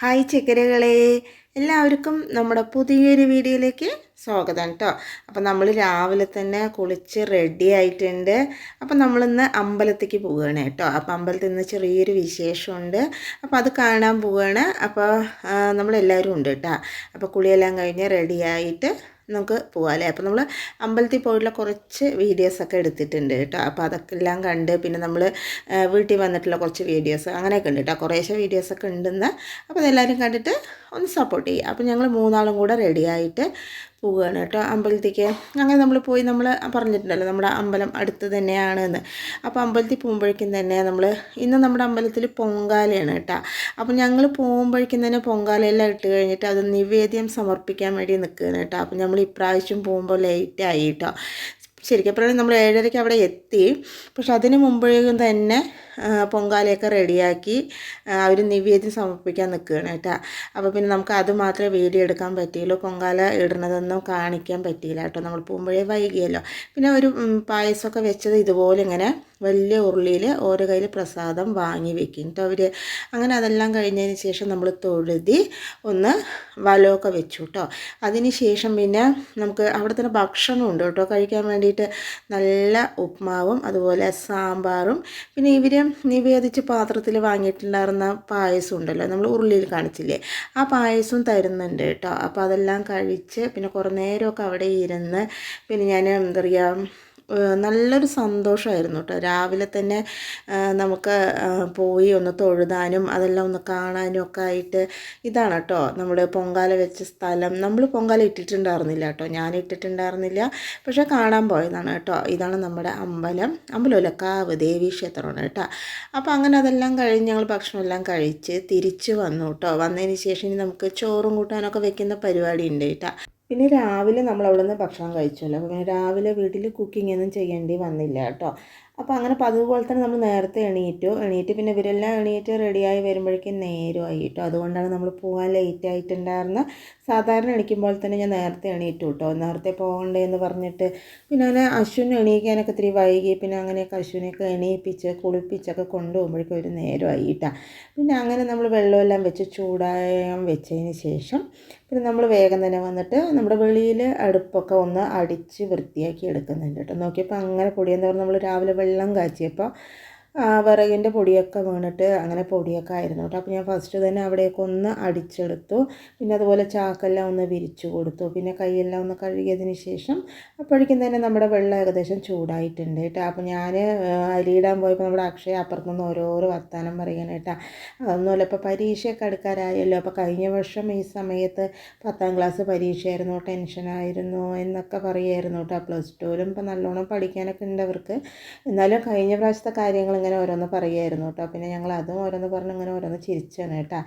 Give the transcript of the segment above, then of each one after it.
Hi ചക്കരകളെ. എല്ലാവർക്കും നമ്മുടെ പുതിയൊരു വീഡിയോയിലേക്ക് സ്വാഗതം കേട്ടോ അപ്പം നമ്മൾ രാവിലെ തന്നെ കുളിച്ച് റെഡി ആയിട്ടുണ്ട്. അപ്പം നമ്മളിന്ന് അമ്പലത്തേക്ക് പോവുകയാണ് കേട്ടോ അപ്പം അമ്പലത്തിൽ നിന്ന് ചെറിയൊരു വിശേഷമുണ്ട്. അപ്പോൾ അത് കാണാൻ പോവുകയാണ് അപ്പോൾ നമ്മളെല്ലാവരും ഉണ്ട് കേട്ടോ അപ്പോൾ കുളിയെല്ലാം കഴിഞ്ഞ് റെഡി ആയിട്ട് നമുക്ക് പോകാം അല്ലേ അപ്പോൾ നമ്മൾ അമ്പലത്തിൽ പോയിട്ടുള്ള കുറച്ച് വീഡിയോസൊക്കെ എടുത്തിട്ടുണ്ട് കേട്ടോ. അപ്പോൾ അതൊക്കെ എല്ലാം കണ്ട് പിന്നെ നമ്മൾ വീട്ടിൽ വന്നിട്ടുള്ള കുറച്ച് വീഡിയോസ് അങ്ങനെയൊക്കെ ഉണ്ട് കേട്ടോ. കുറേശ്ശെ വീഡിയോസൊക്കെ ഉണ്ടെന്ന്. അപ്പോൾ അതെല്ലാവരും കണ്ടിട്ട് ഒന്ന് സപ്പോർട്ട് ചെയ്യുക. അപ്പോൾ ഞങ്ങൾ മൂന്നാളും കൂടെ റെഡിയായിട്ട് പോവുകയാണ് കേട്ടോ അമ്പലത്തേക്ക് അങ്ങനെ നമ്മൾ പോയി നമ്മൾ പറഞ്ഞിട്ടുണ്ടല്ലോ നമ്മുടെ അമ്പലം അടുത്ത് തന്നെയാണ് എന്ന് അപ്പോൾ അമ്പലത്തിൽ പോകുമ്പോഴേക്കും തന്നെ നമ്മൾ ഇന്ന് നമ്മുടെ അമ്പലത്തിൽ പൊങ്കാലയാണ് കേട്ടോ. അപ്പോൾ ഞങ്ങൾ പോകുമ്പോഴേക്കും തന്നെ പൊങ്കാലയെല്ലാം ഇട്ട് കഴിഞ്ഞിട്ട് അത് നിവേദ്യം സമർപ്പിക്കാൻ വേണ്ടി നിൽക്കുകയാണ് കേട്ടോ. അപ്പോൾ നമ്മൾ ഇപ്രാവശ്യം പോകുമ്പോൾ ലേറ്റായി കേട്ടോ. ശരിക്കും പറഞ്ഞാൽ നമ്മൾ ഏഴരയ്ക്ക് അവിടെ എത്തി. പക്ഷെ അതിന് മുമ്പേക്കും തന്നെ പൊങ്കാലയൊക്കെ റെഡിയാക്കി അവർ നിവേദ്യം സമർപ്പിക്കാൻ നിൽക്കുകയാണ് കേട്ടോ. അപ്പോൾ പിന്നെ നമുക്ക് അത് മാത്രമേ വീഡിയോ എടുക്കാൻ പറ്റിയുള്ളൂ. പൊങ്കാല ഇടുന്നതൊന്നും കാണിക്കാൻ പറ്റിയില്ല കേട്ടോ. നമ്മൾ പോകുമ്പോഴേ വൈകിയല്ലോ. പിന്നെ ഒരു പായസമൊക്കെ വെച്ചത് ഇതുപോലെ ഇങ്ങനെ വലിയ ഉരുളിയിൽ ഓരോ കയ്യിൽ പ്രസാദം വാങ്ങി വെക്കും കേട്ടോ അവർ അങ്ങനെ അതെല്ലാം കഴിഞ്ഞതിന് ശേഷം നമ്മൾ തൊഴുതി ഒന്ന് വലമൊക്കെ വെച്ചു കേട്ടോ. അതിന് ശേഷം പിന്നെ നമുക്ക് അവിടെ തന്നെ ഭക്ഷണമുണ്ട് കേട്ടോ കഴിക്കാൻ വേണ്ടിയിട്ട് നല്ല ഉപ്മാവും അതുപോലെ സാമ്പാറും. പിന്നെ ഇവർ നിവേദിച്ച് പാത്രത്തിൽ വാങ്ങിയിട്ടുണ്ടായിരുന്ന പായസം ഉണ്ടല്ലോ നമ്മൾ ഉരുളിയിൽ കാണിച്ചില്ലേ? ആ പായസവും തരുന്നുണ്ട് കേട്ടോ. അപ്പോൾ അതെല്ലാം കഴിച്ച് പിന്നെ കുറേ നേരമൊക്കെ അവിടെ ഇരുന്ന് പിന്നെ ഞാൻ എന്താ പറയുക നല്ലൊരു സന്തോഷമായിരുന്നു കേട്ടോ രാവിലെ തന്നെ നമുക്ക് പോയി ഒന്ന് തൊഴുതാനും അതെല്ലാം ഒന്ന് കാണാനും ഒക്കെ ആയിട്ട് ഇതാണ് കേട്ടോ നമ്മൾ പൊങ്കാല വെച്ച സ്ഥലം. നമ്മൾ പൊങ്കാല ഇട്ടിട്ടുണ്ടായിരുന്നില്ല കേട്ടോ ഞാൻ ഇട്ടിട്ടുണ്ടായിരുന്നില്ല. പക്ഷേ കാണാൻ പോയതാണ് കേട്ടോ ഇതാണ് നമ്മുടെ അമ്പലം. അമ്പലമല്ല കാവ് ദേവീ ക്ഷേത്രമാണ് കേട്ടോ അപ്പോൾ അങ്ങനെ അതെല്ലാം കഴിഞ്ഞ് ഞങ്ങൾ ഭക്ഷണമെല്ലാം കഴിച്ച് തിരിച്ച് വന്നു കേട്ടോ വന്നതിന് ശേഷം നമുക്ക് ചോറും കൂട്ടാനൊക്കെ വെക്കുന്ന പരിപാടി ഉണ്ട് കേട്ടോ പിന്നെ രാവിലെ നമ്മൾ അവിടെ നിന്ന് ഭക്ഷണം കഴിച്ചല്ലോ അപ്പോൾ പിന്നെ രാവിലെ വീട്ടിൽ കുക്കിംഗ് ഒന്നും ചെയ്യേണ്ടി വന്നില്ല കേട്ടോ. അപ്പോൾ അങ്ങനെ അതുപോലെ തന്നെ നമ്മൾ നേരത്തെ എണീറ്റു. എണീറ്റ് പിന്നെ ഇവരെല്ലാം എണീറ്റ് റെഡിയായി വരുമ്പോഴേക്കും നേരമായി കേട്ടോ. അതുകൊണ്ടാണ് നമ്മൾ പോകാൻ ലേറ്റ് ആയിട്ടുണ്ടായിരുന്ന. സാധാരണ എണീക്കുമ്പോൾ തന്നെ ഞാൻ നേരത്തെ എണീറ്റു കേട്ടോ. നേരത്തെ പോകണ്ടേ എന്ന് പറഞ്ഞിട്ട് പിന്നെ അങ്ങനെ അശ്വിനെ എണീക്കാനൊക്കെ ഇത്തിരി വൈകി. പിന്നെ അങ്ങനെയൊക്കെ അശ്വിനെയൊക്കെ എണീപ്പിച്ച് കുളിപ്പിച്ചൊക്കെ കൊണ്ടുപോകുമ്പോഴേക്കും ഒരു നേരമായി കേട്ടോ. പിന്നെ അങ്ങനെ നമ്മൾ വെള്ളമെല്ലാം വെച്ച് ചൂടായം വെച്ചതിന് ശേഷം പിന്നെ നമ്മൾ വേഗം തന്നെ വന്നിട്ട് നമ്മുടെ വെളിയിൽ അടുപ്പൊക്കെ ഒന്ന് അടിച്ച് വൃത്തിയാക്കി എടുക്കുന്നുണ്ട് കേട്ടോ. നോക്കിയപ്പോൾ അങ്ങനെ പൊടിയെന്ന് പറഞ്ഞാൽ നമ്മൾ രാവിലെ വെള്ളം കാച്ചിയപ്പോൾ വിറകിന്റെ പൊടിയൊക്കെ വീണിട്ട് അങ്ങനെ പൊടിയൊക്കെ ആയിരുന്നു കേട്ടോ. അപ്പോൾ ഞാൻ ഫസ്റ്റ് തന്നെ അവിടെയൊക്കെ ഒന്ന് അടിച്ചെടുത്തു. പിന്നെ അതുപോലെ ചാക്കെല്ലാം ഒന്ന് വിരിച്ചു കൊടുത്തു. പിന്നെ കൈയെല്ലാം ഒന്ന് കഴുകിയതിന് ശേഷം അപ്പോഴേക്കും തന്നെ നമ്മുടെ വെള്ളം ഏകദേശം ചൂടായിട്ടുണ്ട് കേട്ടോ. അപ്പോൾ ഞാൻ അരിയിടാൻ പോയപ്പോൾ നമ്മുടെ അക്ഷയ അപ്പുറത്തുനിന്ന് ഓരോരോ വർത്താനം പറയണം കേട്ടോ. അതൊന്നുമല്ല ഇപ്പോൾ പരീക്ഷയൊക്കെ എടുക്കാറായല്ലോ അപ്പോൾ കഴിഞ്ഞ വർഷം ഈ സമയത്ത് പത്താം ക്ലാസ് പരീക്ഷയായിരുന്നു. ടെൻഷനായിരുന്നു എന്നൊക്കെ പറയുമായിരുന്നു കേട്ടോ. പ്ലസ് ടുവിലും ഇപ്പോൾ നല്ലോണം പഠിക്കാനൊക്കെ ഉണ്ട് അവർക്ക് എന്നാലും കഴിഞ്ഞ പ്രാവശ്യത്തെ കാര്യങ്ങൾ ഇങ്ങനെ ഓരോന്ന് പറയുമായിരുന്നു കേട്ടോ. പിന്നെ ഞങ്ങൾ അതും ഓരോന്ന് പറഞ്ഞ് ഇങ്ങനെ ഓരോന്ന് ചിരിച്ചാണ് കേട്ടോ.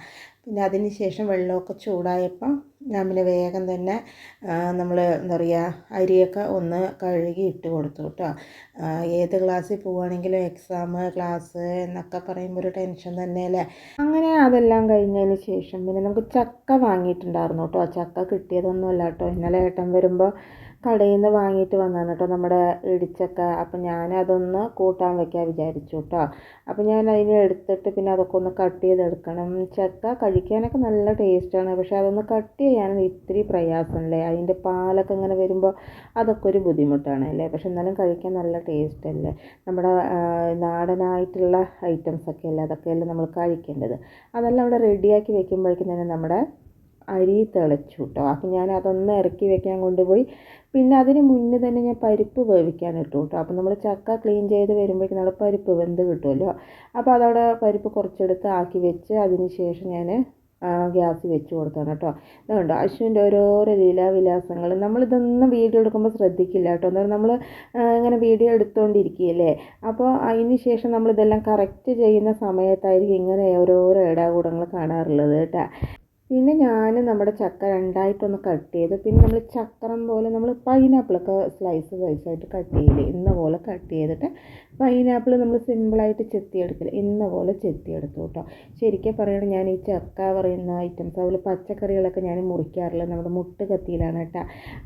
പിന്നെ അതിന് ശേഷം വെള്ളമൊക്കെ ചൂടായപ്പോൾ പിന്നെ വേഗം തന്നെ നമ്മൾ എന്താ പറയുക അരിയൊക്കെ ഒന്ന് കഴുകി ഇട്ട് കൊടുത്തു കേട്ടോ. ഏത് ക്ലാസ്സിൽ പോവുകയാണെങ്കിലും എക്സാം ക്ലാസ് എന്നൊക്കെ പറയുമ്പോൾ ഒരു ടെൻഷൻ തന്നെ അല്ലേ? അങ്ങനെ അതെല്ലാം കഴിഞ്ഞതിന് ശേഷം പിന്നെ നമുക്ക് ചക്ക വാങ്ങിയിട്ടുണ്ടായിരുന്നു കേട്ടോ. ചക്ക കിട്ടിയതൊന്നുമല്ല കേട്ടോ. ഇന്നലെ ഏട്ടൻ വരുമ്പോൾ കടയിൽ നിന്ന് വാങ്ങിയിട്ട് വന്നതാണ് കേട്ടോ നമ്മുടെ ഇടിച്ചക്ക. അപ്പം ഞാനതൊന്ന് കൂട്ടാൻ വയ്ക്കാൻ വിചാരിച്ചു കേട്ടോ. അപ്പം ഞാൻ അതിനെ എടുത്തിട്ട് പിന്നെ അതൊക്കെ ഒന്ന് കട്ട് ചെയ്തെടുക്കണം. ചക്ക കഴിക്കാനൊക്കെ നല്ല ടേസ്റ്റാണ്. പക്ഷേ അതൊന്ന് കട്ട് ചെയ്യാനും ഇത്തിരി പ്രയാസമല്ലേ? അതിന്റെ പാലൊക്കെ ഇങ്ങനെ വരുമ്പോൾ അതൊക്കെ ഒരു ബുദ്ധിമുട്ടാണ് അല്ലേ? പക്ഷെ എന്നാലും കഴിക്കാൻ നല്ല ടേസ്റ്റ് അല്ലേ നമ്മുടെ നാടനായിട്ടുള്ള ഐറ്റംസൊക്കെ അല്ലേ? അതൊക്കെയല്ലേ നമ്മൾ കഴിക്കേണ്ടത്. അതെല്ലാം അവിടെ റെഡിയാക്കി വെക്കുമ്പോഴേക്കും തന്നെ നമ്മുടെ അരി തിളച്ചു കേട്ടോ. അപ്പം ഞാൻ അതൊന്ന് ഇറക്കി വെക്കാൻ കൊണ്ടുപോയി. പിന്നെ അതിന് മുന്നേ തന്നെ ഞാൻ പരിപ്പ് വേവിക്കാൻ ഇട്ടു കേട്ടോ. അപ്പോൾ നമ്മൾ ചക്ക ക്ലീൻ ചെയ്ത് വരുമ്പോഴേക്കും നമ്മൾ പരിപ്പ് വെന്ത് കിട്ടുമല്ലോ. അപ്പോൾ അതവിടെ പരിപ്പ് കുറച്ചെടുത്ത് ആക്കി വെച്ച് അതിന് ശേഷം ഞാൻ ഗ്യാസ് വെച്ച് കൊടുത്താണ് കേട്ടോ. അതുകൊണ്ട് അശ്വിന്റെ ഓരോരോ ലീലാവിലാസങ്ങൾ. നമ്മളിതൊന്നും വീഡിയോ എടുക്കുമ്പോൾ ശ്രദ്ധിക്കില്ല കേട്ടോ. എന്താ നമ്മൾ ഇങ്ങനെ വീഡിയോ എടുത്തുകൊണ്ടിരിക്കുകയല്ലേ അപ്പോൾ അതിന് ശേഷം നമ്മളിതെല്ലാം കറക്റ്റ് ചെയ്യുന്ന സമയത്തായിരിക്കും ഇങ്ങനെ ഓരോരോ ഇടാകൂടങ്ങൾ കാണാറുള്ളത് കേട്ടോ. പിന്നെ ഞാൻ നമ്മുടെ ചക്ക രണ്ടായിട്ടൊന്ന് കട്ട് ചെയ്ത് പിന്നെ നമ്മൾ ചക്രം പോലെ നമ്മൾ പൈനാപ്പിളൊക്കെ സ്ലൈസ് സ്ലൈസായിട്ട് കട്ട് ചെയ്യില്ലേ ഇന്ന പോലെ കട്ട് ചെയ്തിട്ട് പൈനാപ്പിൾ നമ്മൾ സിമ്പിളായിട്ട് ചെത്തിയെടുക്കില്ല ഇന്ന പോലെ ചെത്തിയെടുത്തു കേട്ടോ. ശരിക്കും പറയുകയാണെങ്കിൽ ഞാൻ ഈ ചക്ക പറയുന്ന ഐറ്റംസ് അതുപോലെ പച്ചക്കറികളൊക്കെ ഞാൻ മുറിക്കാറില്ല. നമ്മുടെ മുട്ട കത്തിയിലാണ് കേട്ടോ.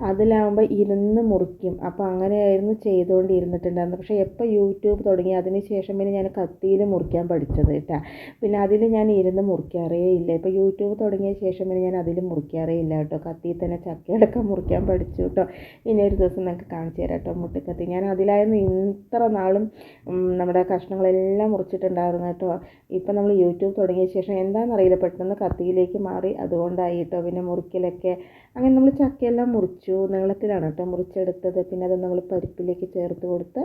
അതിലാവുമ്പോൾ ഇരുന്ന് മുറിക്കും. അപ്പോൾ അങ്ങനെയായിരുന്നു ചെയ്തുകൊണ്ടിരുന്നിട്ടുണ്ടായിരുന്നത് പക്ഷേ എപ്പോൾ യൂട്യൂബ് തുടങ്ങി അതിന് ശേഷം പിന്നെ ഞാൻ കത്തിയിൽ മുറിക്കാൻ പഠിച്ചത് കേട്ടോ. പിന്നെ അതിൽ ഞാൻ ഇരുന്ന് മുറിക്കാറേ ഇല്ല. ഇപ്പോൾ യൂട്യൂബ് തുടങ്ങിയ ശേഷം പിന്നെ ഞാൻ അതിൽ മുറിക്കാറേ ഇല്ല കേട്ടോ. കത്തിയിൽ തന്നെ ചക്കയടക്കം മുറിക്കാൻ പഠിച്ചു കേട്ടോ. ഇനി ഒരു ദിവസം നിങ്ങൾക്ക് കാണിച്ചു തരാം കേട്ടോ മുട്ടക്കത്തി ഞാൻ അതിലായിരുന്നു ഇത്ര നാളും നമ്മുടെ കഷ്ണങ്ങളെല്ലാം മുറിച്ചിട്ടുണ്ടായിരുന്നു കേട്ടോ. ഇപ്പം നമ്മൾ യൂട്യൂബ് തുടങ്ങിയ ശേഷം എന്താണെന്നറിയില്ല പെട്ടെന്ന് കത്തിയിലേക്ക് മാറി. അതുകൊണ്ടായി കേട്ടോ പിന്നെ മുറിക്കലൊക്കെ അങ്ങനെ നമ്മൾ ചക്കയെല്ലാം മുറിച്ചു. നീളത്തിലാണ് കേട്ടോ മുറിച്ചെടുത്തത്. പിന്നെ അത് നമ്മൾ പരിപ്പിലേക്ക് ചേർത്ത് കൊടുത്ത്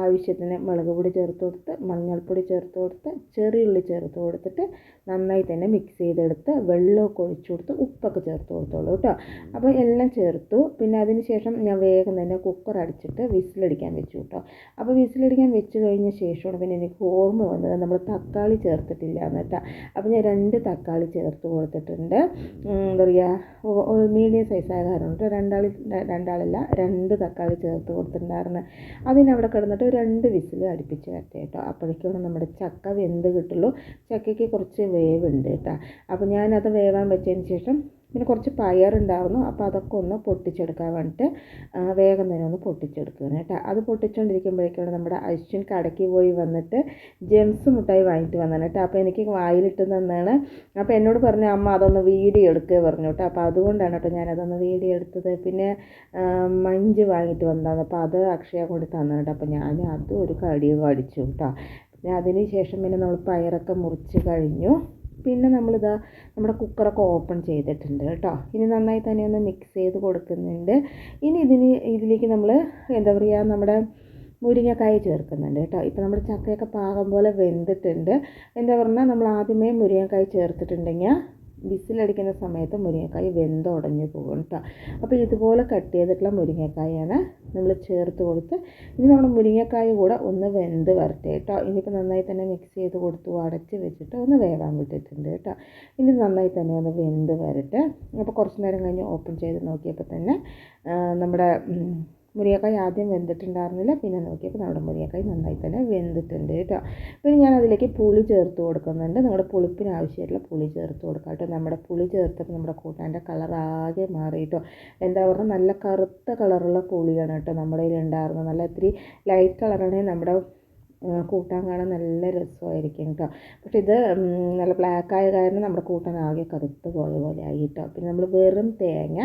ആവശ്യത്തിന് മുളക് പൊടി ചേർത്ത് കൊടുത്ത് മഞ്ഞൾപ്പൊടി ചേർത്ത് കൊടുത്ത് ചെറിയുള്ളി ചേർത്ത് കൊടുത്തിട്ട് നന്നായി തന്നെ മിക്സ് ചെയ്തെടുത്ത് വെള്ളമൊക്കെ ഒഴിച്ചു കൊടുത്ത് ഉപ്പൊക്കെ ചേർത്ത് കൊടുത്തോളൂ കേട്ടോ. അപ്പോൾ എല്ലാം ചേർത്തു. പിന്നെ അതിന് ശേഷം ഞാൻ വേഗം തന്നെ കുക്കർ അടിച്ചിട്ട് വിസിലടിക്കാൻ വെച്ചു കേട്ടോ. അപ്പോൾ വിസിലടിക്കാൻ വെച്ച് കഴിഞ്ഞ ശേഷമാണ് പിന്നെ എനിക്ക് ഓർമ്മ വന്നത് നമ്മൾ തക്കാളി ചേർത്തിട്ടില്ല എന്ന് അപ്പോൾ ഞാൻ രണ്ട് തക്കാളി ചേർത്ത് കൊടുത്തിട്ടുണ്ട്. എന്താ പറയുക മീഡിയം സൈസായ കാരണം കേട്ടോ രണ്ടാളി രണ്ടാളല്ല രണ്ട് തക്കാളി ചേർത്ത് കൊടുത്തിട്ടുണ്ടായിരുന്നു. അതിനവിടെ കിടന്നിട്ട് രണ്ട് വിസിൽ അടുപ്പിച്ച് വരട്ടെ കേട്ടോ അപ്പോഴേക്കാണ് നമ്മുടെ ചക്ക വെന്ത് കിട്ടുള്ളൂ. ചക്കയ്ക്ക് കുറച്ച് വേവുണ്ട് കേട്ടോ അപ്പോൾ ഞാനത് വേവാൻ വെച്ചതിന് ശേഷം പിന്നെ കുറച്ച് പയറുണ്ടായിരുന്നു അപ്പോൾ അതൊക്കെ ഒന്ന് പൊട്ടിച്ചെടുക്കാൻ വേണ്ടിയിട്ട് വേഗം തന്നെ ഒന്ന് പൊട്ടിച്ചെടുക്കുകയാണ് കേട്ടോ. അത് പൊട്ടിച്ചുകൊണ്ടിരിക്കുമ്പോഴേക്കാണ് നമ്മുടെ അശ്വിൻ കടയ്ക്ക് പോയി വന്നിട്ട് ജെംസ് മുട്ടായി വാങ്ങിയിട്ട് വന്നതാണ് കേട്ടോ. അപ്പോൾ എനിക്ക് വായിലിട്ട് തന്നാണ്. അപ്പോൾ എന്നോട് പറഞ്ഞു അമ്മ അതൊന്ന് വീഡിയോ എടുക്കുക പറഞ്ഞു കേട്ടോ. അപ്പോൾ അതുകൊണ്ടാണ് കേട്ടോ ഞാനതൊന്ന് വീഡിയോ എടുത്തത്. പിന്നെ മഞ്ച് വാങ്ങിയിട്ട് വന്നതാണ്. അപ്പോൾ അത് അക്ഷയ കൊണ്ട് തന്നു കേട്ടോ. അപ്പോൾ ഞാൻ അതും ഒരു കടിയും കടിച്ചു കേട്ടോ. പിന്നെ അതിന് ശേഷം പിന്നെ നമ്മൾ പയറൊക്കെ മുറിച്ച് കഴിഞ്ഞു. പിന്നെ നമ്മളിതാ നമ്മുടെ കുക്കറൊക്കെ ഓപ്പൺ ചെയ്തിട്ടുണ്ട് കേട്ടോ. ഇനി നന്നായി തന്നെ ഒന്ന് മിക്സ് ചെയ്ത് കൊടുക്കുന്നുണ്ട്. ഇനി ഇതിന് ഇതിലേക്ക് നമ്മൾ എന്താ പറയുക നമ്മുടെ മുരിങ്ങക്കായ ചേർക്കുന്നുണ്ട് കേട്ടോ. ഇപ്പോൾ നമ്മുടെ ചക്കയൊക്കെ പാകം പോലെ വെന്തിട്ടുണ്ട്. എന്താ പറഞ്ഞാൽ നമ്മൾ ആദ്യമേ മുരിങ്ങക്കായ ചേർത്തിട്ടുണ്ടെങ്കിൽ വിസിലടിക്കുന്ന സമയത്ത് മുരിങ്ങക്കായ വെന്തുടഞ്ഞു പോകും കേട്ടോ അപ്പോൾ ഇതുപോലെ കട്ട് ചെയ്തിട്ടുള്ള മുരിങ്ങക്കായാണ് നമ്മൾ ചേർത്ത് കൊടുത്ത് ഇനി നമ്മൾ മുരിങ്ങക്കായ കൂടെ ഒന്ന് വെന്ത് വരട്ടെ കേട്ടോ ഇനിയിപ്പോൾ നന്നായി തന്നെ മിക്സ് ചെയ്ത് കൊടുത്തു അടച്ച് വെച്ചിട്ട് ഒന്ന് വേവാൻ വിട്ടിട്ടുണ്ട് കേട്ടോ ഇനി നന്നായി തന്നെ ഒന്ന് വെന്ത് വരട്ടെ. അപ്പോൾ കുറച്ച് നേരം കഴിഞ്ഞ് ഓപ്പൺ ചെയ്ത് നോക്കിയപ്പോൾ തന്നെ നമ്മുടെ മുരിങ്ങക്കായ ആദ്യം വെന്തിട്ടുണ്ടായിരുന്നില്ല. പിന്നെ നോക്കിയപ്പോൾ നമ്മുടെ മുരിങ്ങക്കായ നന്നായി തന്നെ വെന്തിട്ടുണ്ട് കേട്ടോ. പിന്നെ ഞാൻ അതിലേക്ക് പുളി ചേർത്ത് കൊടുക്കുന്നുണ്ട്. നമ്മുടെ പുളിപ്പിന് ആവശ്യമായിട്ടുള്ള പുളി ചേർത്ത് കൊടുക്കാം കേട്ടോ. നമ്മുടെ പുളി ചേർത്തപ്പോൾ നമ്മുടെ കൂട്ടാന്റെ കളർ ആകെ മാറി കേട്ടോ. എന്താ പറഞ്ഞാൽ നല്ല കറുത്ത കളറുള്ള പുളിയാണ് കേട്ടോ നമ്മുടെ കയ്യിൽ ഉണ്ടായിരുന്നത് നല്ല ഇത്തിരി ലൈറ്റ് കളറാണ് നമ്മുടെ കൂട്ടാൻ കാണാൻ നല്ല രസമായിരിക്കും കേട്ടോ പക്ഷേ ഇത് നല്ല ബ്ലാക്ക് ആയ കാരണം നമ്മുടെ കൂട്ടാൻ ആകെ കറുത്ത് പോയ പോലെ ആയി കേട്ടോ പിന്നെ നമ്മൾ വെറും തേങ്ങ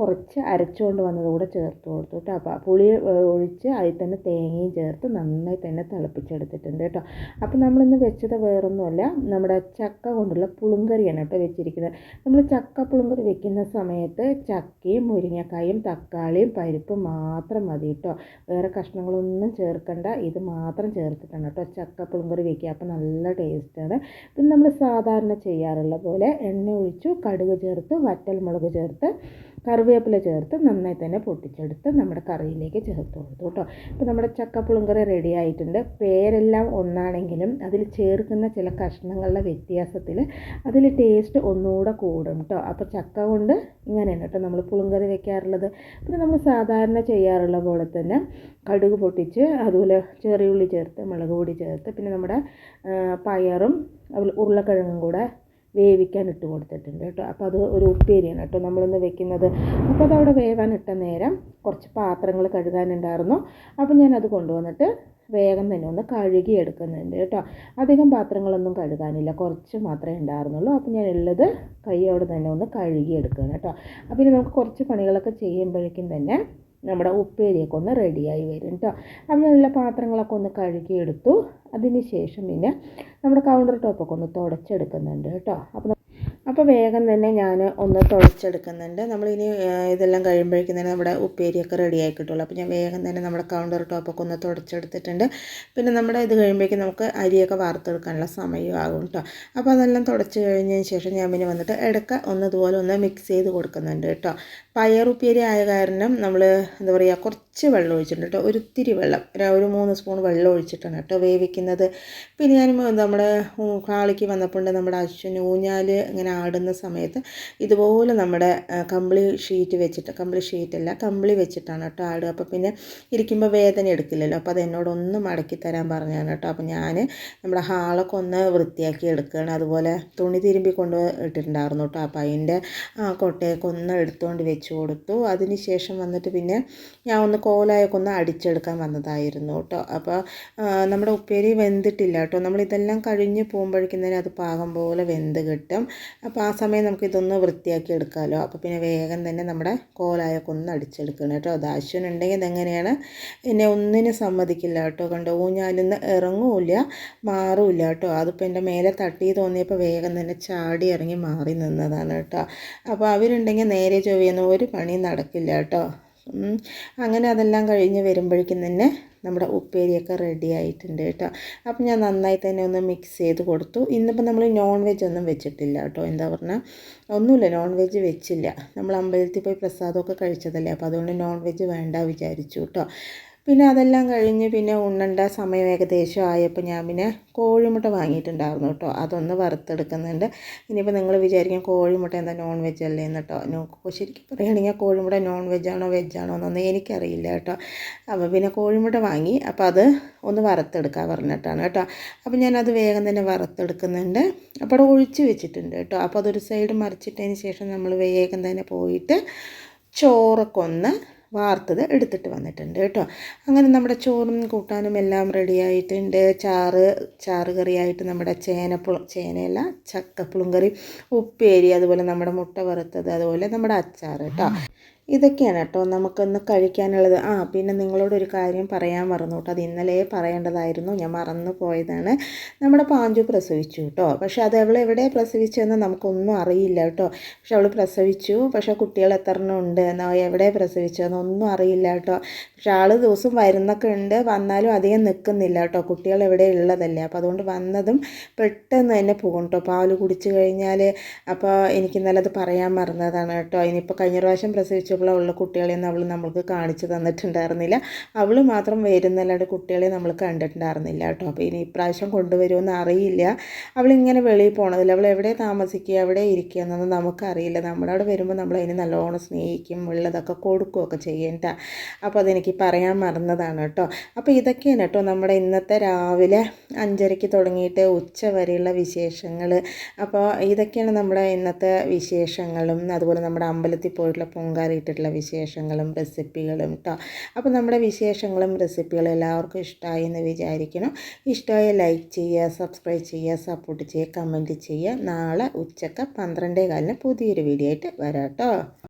കുറച്ച് അരച്ചുകൊണ്ട് വന്നത് കൂടെ ചേർത്ത് കൊടുത്തു കേട്ടോ അപ്പോൾ പുളി ഒഴിച്ച് അതിൽ തന്നെ തേങ്ങയും ചേർത്ത് നന്നായി തന്നെ തിളപ്പിച്ചെടുത്തിട്ടുണ്ട് കേട്ടോ അപ്പോൾ നമ്മളിന്ന് വെച്ചത് വേറൊന്നുമല്ല നമ്മുടെ ചക്ക കൊണ്ടുള്ള പുളുങ്കറിയാണ് കേട്ടോ വെച്ചിരിക്കുന്നത്. നമ്മൾ ചക്ക പുളുങ്കറി വെക്കുന്ന സമയത്ത് ചക്കയും മുരിങ്ങക്കായും തക്കാളിയും പരിപ്പും മാത്രം മതി കേട്ടോ വേറെ കഷ്ണങ്ങളൊന്നും ചേർക്കണ്ട ഇത് മാത്രം ചേർത്ത് ചേർത്തിട്ടാണ് കേട്ടോ. ചക്ക കറി വയ്ക്കുക അപ്പോൾ നല്ല ടേസ്റ്റാണ് പിന്നെ നമ്മൾ സാധാരണ ചെയ്യാറുള്ള പോലെ എണ്ണ ഒഴിച്ചു കടുക് ചേർത്ത് വറ്റൽമുളക് ചേർത്ത് കറിവേപ്പില ചേർത്ത് നന്നായി തന്നെ പൊട്ടിച്ചെടുത്ത് നമ്മുടെ കറിയിലേക്ക് ചേർത്ത് കൊടുത്തു കേട്ടോ. അപ്പോൾ നമ്മുടെ ചക്കപ്പുളും കറി റെഡി ആയിട്ടുണ്ട്. പേരെല്ലാം ഒന്നാണെങ്കിലും അതിൽ ചേർക്കുന്ന ചില കഷ്ണങ്ങളുടെ വ്യത്യാസത്തിൽ അതിൽ ടേസ്റ്റ് ഒന്നുകൂടെ കൂടും കേട്ടോ. അപ്പോൾ ചക്ക കൊണ്ട് ഇങ്ങനെയാണ് കേട്ടോ നമ്മൾ പുളുങ്കറി വെക്കാറുള്ളത്. പിന്നെ നമ്മൾ സാധാരണ ചെയ്യാറുള്ള പോലെ തന്നെ കടുക് പൊട്ടിച്ച് അതുപോലെ ചെറിയുള്ളി ചേർത്ത് മുളക് പൊടി ചേർത്ത് പിന്നെ നമ്മുടെ പയറും അതുപോലെ ഉരുളക്കിഴങ്ങും കൂടെ വേവിക്കാൻ ഇട്ട് കൊടുത്തിട്ടുണ്ട് കേട്ടോ. അപ്പോൾ അത് ഒരു ഉപ്പേരിയാണ് കേട്ടോ നമ്മളിന്ന് വെക്കുന്നത്. അപ്പോൾ അതവിടെ വേവാൻ ഇട്ട നേരം കുറച്ച് പാത്രങ്ങൾ കഴുകാനുണ്ടായിരുന്നു. അപ്പോൾ ഞാനത് കൊണ്ടുവന്നിട്ട് വേഗം തന്നെ ഒന്ന് കഴുകി എടുക്കുന്നുണ്ട് കേട്ടോ. അധികം പാത്രങ്ങളൊന്നും കഴുകാനില്ല. കുറച്ച് മാത്രമേ ഉണ്ടായിരുന്നുള്ളൂ. അപ്പോൾ ഞാൻ ഉള്ളത് കൈയോടെ തന്നെ ഒന്ന് കഴുകി എടുക്കുകയാണ് കേട്ടോ. അപ്പോൾ ഇനി നമുക്ക് കുറച്ച് പണികളൊക്കെ ചെയ്യുമ്പോഴേക്കും തന്നെ നമ്മുടെ ഉപ്പേരിയൊക്കെ ഒന്ന് റെഡിയായി വരും കേട്ടോ അങ്ങനെയുള്ള പാത്രങ്ങളൊക്കെ ഒന്ന് കഴുകിയെടുത്തു. അതിന് ശേഷം പിന്നെ നമ്മുടെ കൗണ്ടർ ടോപ്പൊക്കെ ഒന്ന് തുടച്ചെടുക്കുന്നുണ്ട് കേട്ടോ അപ്പോൾ അപ്പോൾ വേഗം തന്നെ ഞാൻ ഒന്ന് തുളച്ചെടുക്കുന്നുണ്ട്. നമ്മളിനി ഇതെല്ലാം കഴിയുമ്പോഴേക്കും തന്നെ നമ്മുടെ ഉപ്പേരിയൊക്കെ റെഡി ആയി കിട്ടുള്ളൂ അപ്പോൾ ഞാൻ വേഗം തന്നെ നമ്മുടെ കൗണ്ടർ ടോപ്പൊക്കെ ഒന്ന് തുടച്ചെടുത്തിട്ടുണ്ട്. പിന്നെ നമ്മുടെ ഇത് കഴിയുമ്പോഴേക്കും നമുക്ക് അരിയൊക്കെ വാർത്തെടുക്കാനുള്ള സമയവും ആകും കേട്ടോ അപ്പോൾ അതെല്ലാം തുടച്ച് കഴിഞ്ഞതിന് ശേഷം ഞാൻ പിന്നെ വന്നിട്ട് ഇടയ്ക്ക് ഒന്ന് ഇതുപോലെ ഒന്ന് മിക്സ് ചെയ്ത് കൊടുക്കുന്നുണ്ട് കേട്ടോ പയർ ഉപ്പേരി ആയ കാരണം നമ്മൾ എന്താ പറയുക കുറച്ച് വെള്ളം ഒഴിച്ചിട്ടുണ്ട് കേട്ടോ ഒരിത്തിരി വെള്ളം ഒരു മൂന്ന് സ്പൂൺ വെള്ളം ഒഴിച്ചിട്ടാണ് കേട്ടോ വേവിക്കുന്നത്. പിന്നെ ഞാൻ നമ്മുടെ കാളിക്ക് വന്നപ്പോൾ നമ്മുടെ അശ്വിന് ഊഞ്ഞാൽ ഇങ്ങനെ ആടുന്ന സമയത്ത് ഇതുപോലെ നമ്മുടെ കമ്പിളി ഷീറ്റ് വെച്ചിട്ട് കമ്പിളി അല്ല കമ്പിളി വെച്ചിട്ടാണ് കേട്ടോ ആടുക. അപ്പോൾ പിന്നെ ഇരിക്കുമ്പോൾ വേദന എടുക്കില്ലല്ലോ. അപ്പോൾ അത് എന്നോടൊന്ന് മടക്കി തരാൻ പറഞ്ഞാണ് കേട്ടോ. അപ്പോൾ ഞാൻ നമ്മുടെ ഹാളൊക്കെ ഒന്ന് വൃത്തിയാക്കി എടുക്കുകയാണ്. അതുപോലെ തുണി തിരുമ്പി കൊണ്ട് ഇട്ടിട്ടുണ്ടായിരുന്നു കേട്ടോ. അപ്പോൾ അതിന്റെ ആ കൊട്ടയൊക്കെ ഒന്ന് എടുത്തുകൊണ്ട് വെച്ച് കൊടുത്തു. അതിന് ശേഷം വന്നിട്ട് പിന്നെ ഞാൻ ഒന്ന് കോലായൊക്കെ ഒന്ന് അടിച്ചെടുക്കാൻ വന്നതായിരുന്നു കേട്ടോ. അപ്പോൾ നമ്മുടെ ഉപ്പേരി വെന്തിട്ടില്ല കേട്ടോ. നമ്മളിതെല്ലാം കഴിഞ്ഞ് പോകുമ്പോഴേക്കും തന്നെ അത് പാകം പോലെ വെന്ത് കിട്ടും. അപ്പോൾ ആ സമയം നമുക്ക് ഇതൊന്ന് വൃത്തിയാക്കി എടുക്കാമല്ലോ അപ്പോൾ പിന്നെ വേഗം തന്നെ നമ്മുടെ കോലായൊക്കെ ഒന്ന് അടിച്ചെടുക്കണം കേട്ടോ. ദാശ്വൻ ഉണ്ടെങ്കിൽ ഇതെങ്ങനെയാണ്? എന്നെ ഒന്നിനും സമ്മതിക്കില്ല കേട്ടോ. കണ്ടോ ഊഞ്ഞാലിന്ന് ഇറങ്ങൂല്ല മാറില്ല കേട്ടോ. അതിപ്പോൾ എന്റെ മേലെ തട്ടി തോന്നിയപ്പോൾ വേഗം തന്നെ ചാടി ഇറങ്ങി മാറി നിന്നതാണ് കേട്ടോ. അപ്പോൾ അവരുണ്ടെങ്കിൽ നേരെ ചൊവ്വയൊന്നും ഒരു പണിയും നടക്കില്ല കേട്ടോ. അങ്ങനെ അതെല്ലാം കഴിഞ്ഞ് വരുമ്പോഴേക്കും തന്നെ നമ്മുടെ ഉപ്പേരിയൊക്കെ റെഡി ആയിട്ടുണ്ട് കേട്ടോ. അപ്പം ഞാൻ നന്നായി തന്നെ ഒന്ന് മിക്സ് ചെയ്ത് കൊടുത്തു. ഇന്നിപ്പോൾ നമ്മൾ നോൺ വെജ് ഒന്നും വെച്ചിട്ടില്ല കേട്ടോ. എന്താ പറഞ്ഞാൽ ഒന്നുമില്ല നോൺ വെജ് വെച്ചില്ല. നമ്മൾ അമ്പലത്തിൽ പോയി പ്രസാദമൊക്കെ കഴിച്ചതല്ലേ? അപ്പോൾ അതുകൊണ്ട് നോൺ വെജ് വേണ്ട വിചാരിച്ചു കേട്ടോ. പിന്നെ അതെല്ലാം കഴിഞ്ഞ് പിന്നെ ഉണ്ണണ്ട സമയം ഏകദേശം ആയപ്പോൾ ഞാൻ പിന്നെ കോഴിമുട്ട വാങ്ങിയിട്ടുണ്ടായിരുന്നു കേട്ടോ. അതൊന്ന് വറുത്തെടുക്കുന്നുണ്ട്. ഇനിയിപ്പോൾ നിങ്ങൾ വിചാരിക്കും കോഴിമുട്ട എന്താ നോൺ വെജ് അല്ലേ എന്ന് കേട്ടോ. ശരിക്കും പറയുകയാണെങ്കിൽ കോഴിമുട്ട നോൺ വെജാണോ വെജാണോ എന്നൊന്നും എനിക്കറിയില്ല കേട്ടോ. അപ്പോൾ പിന്നെ കോഴിമുട്ട വാങ്ങി അപ്പോൾ അത് ഒന്ന് വറുത്തെടുക്കാൻ പറഞ്ഞിട്ടാണ് കേട്ടോ. അപ്പോൾ ഞാനത് വേഗം തന്നെ വറുത്തെടുക്കുന്നുണ്ട്. അപ്പോൾ അവിടെ ഒഴിച്ച് വെച്ചിട്ടുണ്ട് കേട്ടോ. അപ്പോൾ അതൊരു സൈഡ് മറിച്ചിട്ടതിന് ശേഷം നമ്മൾ വേഗം തന്നെ പോയിട്ട് ചോറൊക്കെ ഒന്ന് വാർത്തത് എടുത്തിട്ട് വന്നിട്ടുണ്ട് കേട്ടോ. അങ്ങനെ നമ്മുടെ ചോറും കൂട്ടാനും എല്ലാം റെഡിയായിട്ടുണ്ട് ചാറ് ചാറ് കറിയായിട്ട് നമ്മുടെ ചേനപ്പുള ചേനയല്ല ചക്കപ്പുളും കറി ഉപ്പേരി അതുപോലെ നമ്മുടെ മുട്ട വറുത്തത് അതുപോലെ നമ്മുടെ അച്ചാർ കേട്ടോ. ഇതൊക്കെയാണ് കേട്ടോ നമുക്കൊന്ന് കഴിക്കാനുള്ളത്. ആ പിന്നെ നിങ്ങളോടൊരു കാര്യം പറയാൻ മറന്നു കേട്ടോ അത് ഇന്നലെ പറയേണ്ടതായിരുന്നു. ഞാൻ മറന്നു പോയതാണ്. നമ്മുടെ പാഞ്ചു പ്രസവിച്ചു കേട്ടോ. പക്ഷെ അത് അവൾ എവിടെ പ്രസവിച്ചതെന്ന് നമുക്കൊന്നും അറിയില്ല കേട്ടോ. പക്ഷെ അവൾ പ്രസവിച്ചു. പക്ഷെ കുട്ടികൾ എത്ര ഉണ്ട് എവിടെ പ്രസവിച്ചതെന്നൊന്നും അറിയില്ല കേട്ടോ. പക്ഷെ ആൾ ദിവസം വരുന്നൊക്കെ ഉണ്ട്. വന്നാലും അധികം നിൽക്കുന്നില്ല കേട്ടോ. കുട്ടികൾ എവിടെ ഉള്ളതല്ലേ. അപ്പോൾ അതുകൊണ്ട് വന്നതും പെട്ടെന്ന് തന്നെ പോകും കേട്ടോ. പാൽ കുടിച്ചു കഴിഞ്ഞാൽ അപ്പോൾ എനിക്ക് ഇന്നലെ അത് പറയാൻ മറന്നതാണ് കേട്ടോ. ഇനിയിപ്പോൾ കഴിഞ്ഞ പ്രാവശ്യം പ്രസവിച്ചപ്പോൾ ഉള്ള കുട്ടികളെയൊന്നും അവൾ നമ്മൾക്ക് കാണിച്ചു തന്നിട്ടുണ്ടായിരുന്നില്ല. അവൾ മാത്രം വരുന്നല്ലാണ്ട് കുട്ടികളെ നമ്മൾ കണ്ടിട്ടുണ്ടായിരുന്നില്ല കേട്ടോ. അപ്പോൾ ഇനി ഇപ്രാവശ്യം കൊണ്ടുവരുമെന്ന് അറിയില്ല. അവളിങ്ങനെ വെളിയിൽ പോണതില്ല അവൾ എവിടെ താമസിക്കുക എവിടെ ഇരിക്കുക എന്നൊന്നും നമുക്കറിയില്ല. നമ്മുടെ അവിടെ വരുമ്പോൾ നമ്മൾ അതിന് നല്ലോണം സ്നേഹിക്കും ഉള്ളതൊക്കെ കൊടുക്കുകയൊക്കെ ചെയ്യേണ്ട അപ്പോൾ അതെനിക്ക് പറയാൻ മറന്നതാണ് കേട്ടോ. അപ്പോൾ ഇതൊക്കെയാണ് കേട്ടോ നമ്മുടെ ഇന്നത്തെ രാവിലെ അഞ്ചരയ്ക്ക് തുടങ്ങിയിട്ട് ഉച്ച വരെയുള്ള വിശേഷങ്ങൾ അപ്പോൾ ഇതൊക്കെയാണ് നമ്മുടെ ഇന്നത്തെ വിശേഷങ്ങളും. അതുപോലെ നമ്മുടെ അമ്പലത്തിൽ പോയിട്ടുള്ള പൊങ്കാലയിട്ടിട്ടുള്ള വിശേഷങ്ങളും റെസിപ്പികളും കേട്ടോ അപ്പോൾ നമ്മുടെ വിശേഷങ്ങളും റെസിപ്പികളും എല്ലാവർക്കും ഇഷ്ടമായി എന്ന് വിചാരിക്കണം ഇഷ്ടമായ ലൈക്ക് ചെയ്യുക സബ്സ്ക്രൈബ് ചെയ്യുക സപ്പോർട്ട് ചെയ്യുക കമന്റ് ചെയ്യുക. നാളെ ഉച്ചയ്ക്ക് പന്ത്രണ്ടേ കാലിന് പുതിയൊരു വീഡിയോ ആയിട്ട് വരാം കേട്ടോ